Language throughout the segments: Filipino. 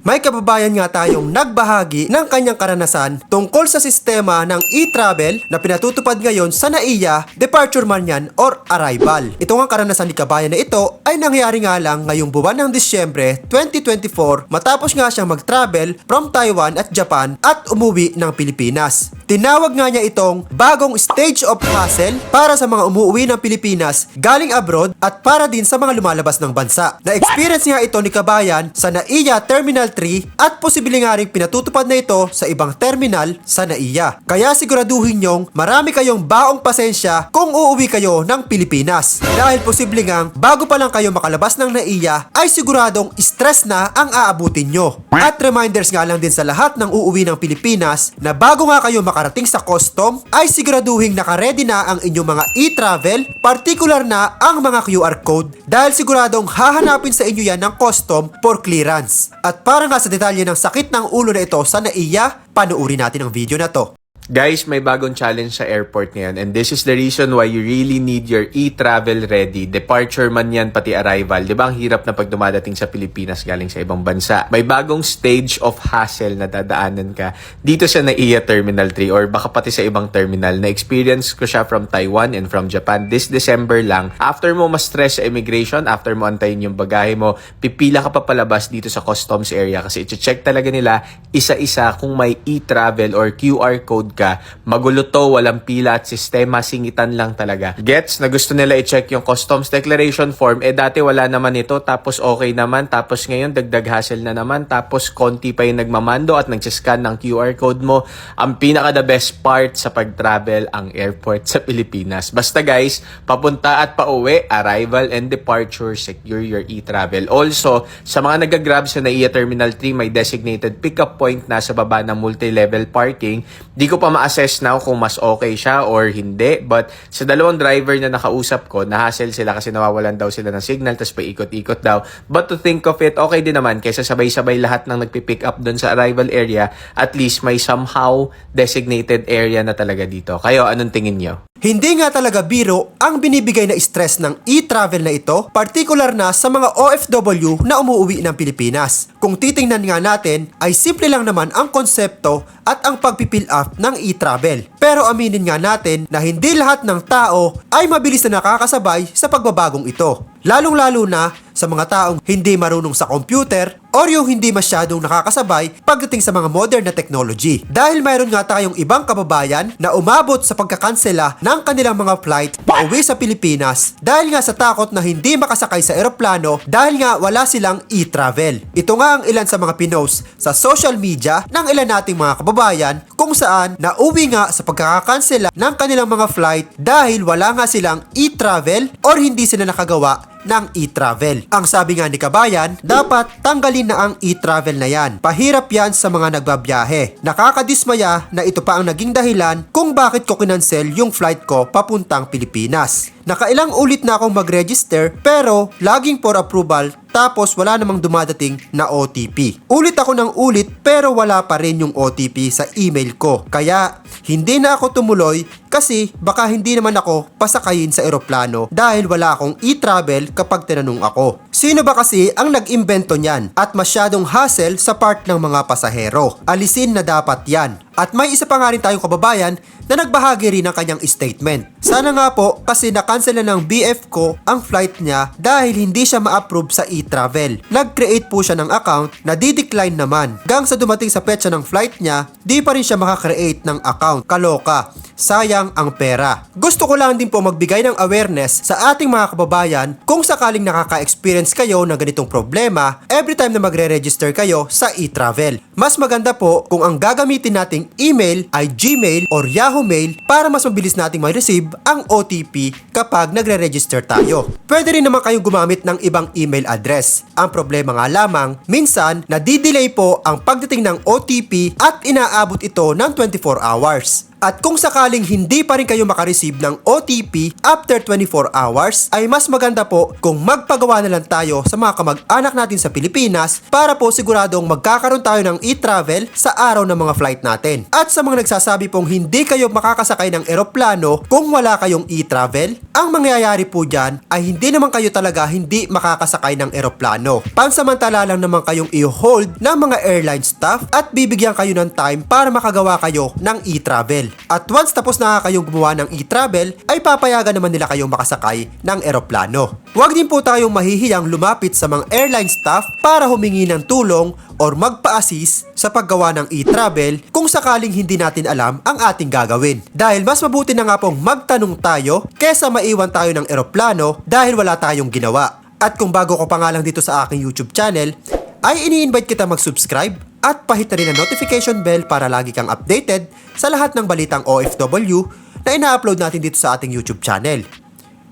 May kababayan nga tayong nagbahagi ng kanyang karanasan tungkol sa sistema ng e-travel na pinatutupad ngayon sa NAIA, departure man yan or arrival. Ito nga karanasan ni kabayan na ito ay nangyari nga lang ngayong buwan ng Disyembre 2024 matapos nga siyang mag-travel from Taiwan at Japan at umuwi ng Pilipinas. Tinawag nga niya itong bagong stage of hustle para sa mga umuwi ng Pilipinas galing abroad at para din sa mga lumalabas ng bansa. Na-experience nga ito ni kabayan sa NAIA Terminal 3 at posible nga rin pinatutupad na ito sa ibang terminal sa NAIA. Kaya siguraduhin nyong marami kayong baong pasensya kung uuwi kayo ng Pilipinas. Dahil posible nga bago pa lang kayo makalabas ng NAIA ay siguradong stress na ang aabutin nyo. At reminders nga lang din sa lahat ng uuwi ng Pilipinas na bago nga kayo makarating sa custom ay siguraduhin nakaredy na ang inyong mga e-travel, particular na ang mga QR code dahil siguradong hahanapin sa inyo yan ng custom for clearance. At para nga sa detalye ng sakit ng ulo na ito sa NAIA, panuuri natin ang video na to. Guys, may bagong challenge sa airport ngayon and this is the reason why you really need your e-travel ready. Departure man yan, pati arrival. Di ba ang hirap na pag dumadating sa Pilipinas galing sa ibang bansa? May bagong stage of hassle na dadaanan ka dito sa NAIA Terminal 3 or baka pati sa ibang terminal. Na-experience ko siya from Taiwan and from Japan this December lang. After mo ma-stress sa immigration, after mo antayin yung bagahe mo, pipila ka pa palabas dito sa customs area kasi i-check talaga nila isa-isa kung may e-travel or QR code ka. Magulo to, walang pila at sistema, singitan lang talaga. Gets na gusto nila i-check yung customs declaration form, eh dati wala naman ito, tapos okay naman, tapos ngayon dagdag hassle na naman, tapos konti pa yung nagmamando at nagsiscan ng QR code mo. Ang pinaka the best part sa pag-travel, ang airport sa Pilipinas. Basta guys, papunta at pauwi, arrival and departure, secure your e-travel. Also, sa mga nagagrab sa NAIA Terminal 3, may designated pickup point na sa baba ng multi-level parking. Di ko pa ma-assess now kung mas okay siya or hindi. But sa dalawang driver na nakausap ko, nahassle sila kasi nawawalan daw sila ng signal tapos paikot-ikot daw. But to think of it, okay din naman kaysa sabay-sabay lahat ng nagpipick up doon sa arrival area. At least may somehow designated area na talaga dito. Kayo, anong tingin nyo? Hindi nga talaga biro ang binibigay na stress ng e-travel na ito, particular na sa mga OFW na umuwi ng Pilipinas. Kung titingnan nga natin, ay simple lang naman ang konsepto at ang pagpipil up ng e-travel. Pero aminin nga natin na hindi lahat ng tao ay mabilis na nakakasabay sa pagbabagong ito. Lalong-lalo na sa mga taong hindi marunong sa computer or yung hindi masyadong nakakasabay pagdating sa mga modern na technology. Dahil mayroon nga tayong ibang kababayan na umabot sa pagkakansela ng kanilang mga flight pauwi sa Pilipinas dahil nga sa takot na hindi makasakay sa eroplano dahil nga wala silang e-travel. Ito nga ang ilan sa mga pinost sa social media ng ilan nating mga kababayan kung saan nauwi nga sa pagkakakansela ng kanilang mga flight dahil wala nga silang e-travel or hindi sila nakagawa ng e-travel. Ang sabi nga ni Kabayan, dapat tanggalin na ang e-travel na yan. Pahirap yan sa mga nagbabiyahe. Nakakadismaya na ito pa ang naging dahilan kung bakit ko kinansel yung flight ko papuntang Pilipinas. Nakailang ulit na akong mag-register pero laging for approval tapos wala namang dumadating na OTP. Ulit ako ng ulit pero wala pa rin yung OTP sa email ko. Kaya hindi na ako tumuloy kasi baka hindi naman ako pasakayin sa eroplano dahil wala akong e-travel kapag tinanong ako. Sino ba kasi ang nag-imbento niyan at masyadong hassle sa part ng mga pasahero? Alisin na dapat yan. At may isa pa nga rin tayong kababayan na nagbahagi rin ng kanyang statement. Sana nga po kasi na-cancel na ng BF ko ang flight niya dahil hindi siya ma-approve sa e-travel. Nag-create po siya ng account na di-decline naman. Gang sa dumating sa petsa ng flight niya, di pa rin siya makakreate ng account. Kaloka. Sayang ang pera. Gusto ko lang din po magbigay ng awareness sa ating mga kababayan kung sakaling nakaka-experience kayo ng ganitong problema every time na magre-register kayo sa e-travel. Mas maganda po kung ang gagamitin nating email ay Gmail or Yahoo Mail para mas mabilis nating ma-receive ang OTP kapag nagre-register tayo. Pwede rin naman kayong gumamit ng ibang email address. Ang problema nga lamang, minsan nadidelay po ang pagdating ng OTP at inaabot ito ng 24 hours. At kung sakaling hindi pa rin kayo makareceive ng OTP after 24 hours, ay mas maganda po kung magpagawa na lang tayo sa mga kamag-anak natin sa Pilipinas para po siguradong magkakaroon tayo ng e-travel sa araw ng mga flight natin. At sa mga nagsasabi pong hindi kayo makakasakay ng eroplano kung wala kayong e-travel, ang mangyayari po dyan ay hindi naman kayo talaga hindi makakasakay ng eroplano. Pansamantala lang naman kayong i-hold ng mga airline staff at bibigyan kayo ng time para makagawa kayo ng e-travel. At once tapos na kayong gumawa ng e-travel, ay papayagan naman nila kayong makasakay ng eroplano. Huwag din po tayong mahihiyang lumapit sa mga airline staff para humingi ng tulong or magpa-assist sa paggawa ng e-travel kung sakaling hindi natin alam ang ating gagawin. Dahil mas mabuti na nga pong magtanong tayo kesa maiwan tayo ng eroplano dahil wala tayong ginawa. At kung bago ko pa nga lang dito sa aking YouTube channel, ay ini-invite kita mag-subscribe at pahit na rin ang notification bell para lagi kang updated sa lahat ng balitang OFW na ina-upload natin dito sa ating YouTube channel.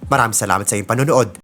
Maraming salamat sa iyong panonood.